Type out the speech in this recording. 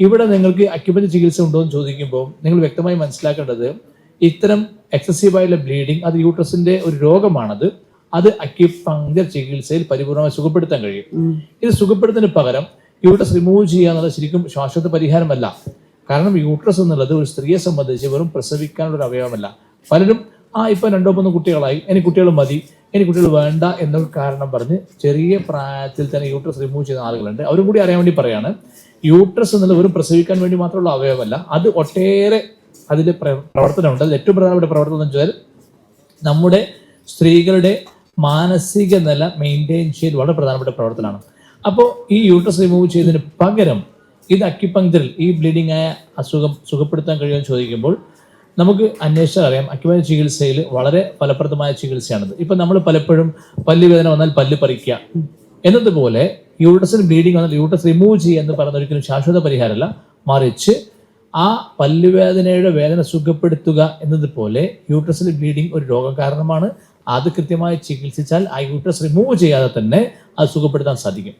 ഇവിടെ നിങ്ങൾക്ക് അക്യുപഞ്ചർ ചികിത്സ ഉണ്ടോ എന്ന് ചോദിക്കുമ്പോൾ നിങ്ങൾ വ്യക്തമായി മനസ്സിലാക്കേണ്ടത് ഇത്തരം എക്സസീവ് ബ്ലീഡിംഗ് ബ്ലീഡിങ് അത് യൂട്രസിന്റെ ഒരു രോഗമാണത്. അത് അക്യുപങ്ചർ ചികിത്സയിൽ പരിപൂർണമായി സുഖപ്പെടുത്താൻ കഴിയും. ഇത് സുഖപ്പെടുത്തുന്നതിന് പകരം യൂട്രസ് റിമൂവ് ചെയ്യുക എന്നുള്ളത് ശരിക്കും ശാശ്വത പരിഹാരമല്ല. കാരണം യൂട്രസ് എന്നുള്ളത് ഒരു സ്ത്രീയെ സംബന്ധിച്ച് വെറും പ്രസവിക്കാനുള്ള ഒരു അവയവമല്ല. പലരും ആ ഇപ്പൊ രണ്ടോ മൂന്ന് കുട്ടികളായി. എനിക്ക് കുട്ടികൾ മതി. എനിക്ക് കുട്ടികൾ വേണ്ട എന്നൊരു കാരണം പറഞ്ഞ് ചെറിയ പ്രായത്തിൽ തന്നെ യൂട്രസ് റിമൂവ് ചെയ്യുന്ന ആളുകളുണ്ട്. അവരും കൂടി അറിയാൻ വേണ്ടി പറയാണ്. യൂട്രസ് എന്നുള്ളത് വെറും പ്രസവിക്കാൻ വേണ്ടി മാത്രമുള്ള അവയവമല്ല അത് ഒട്ടേറെ അതിൽ പ്രവർത്തനമുണ്ട്. അതിൽ ഏറ്റവും പ്രധാനപ്പെട്ട പ്രവർത്തനം എന്ന് വെച്ചാൽ നമ്മുടെ സ്ത്രീകളുടെ മാനസിക നില മെയിന്റെയിൻ ചെയ്ത് വളരെ പ്രധാനപ്പെട്ട പ്രവർത്തനമാണ്. അപ്പോൾ ഈ യൂട്രസ് റിമൂവ് ചെയ്തതിന് പകരം ഇത് അക്യുപങ്ക്ചറിൽ ഈ ബ്ലീഡിംഗ് ആയ അസുഖം സുഖപ്പെടുത്താൻ കഴിയുമെന്ന് ചോദിക്കുമ്പോൾ നമുക്ക് അന്വേഷിച്ചാൽ അറിയാം അക്യുപഞ്ചർ ചികിത്സയിൽ വളരെ ഫലപ്രദമായ ചികിത്സയാണിത്. ഇപ്പം നമ്മൾ പലപ്പോഴും പല്ല് വേദന വന്നാൽ പല്ല് പറിക്കുക. എന്നതുപോലെ യൂട്ടസിൽ ബ്ലീഡിങ് വന്നാൽ യൂട്ടസ് റിമൂവ് ചെയ്യുക എന്ന് പറയുന്ന ഒരിക്കലും ശാശ്വത പരിഹാരമല്ല. മറിച്ച് ആ പല്ലുവേദനയുടെ വേദന സുഖപ്പെടുത്തുക എന്നതുപോലെ യൂട്രസിൽ ബ്ലീഡിംഗ് ഒരു രോഗകാരണമാണ് അത് കൃത്യമായി ചികിത്സിച്ചാൽ ആ യൂട്രസ് റിമൂവ് ചെയ്യാതെ തന്നെ അത് സുഖപ്പെടുത്താൻ സാധിക്കും.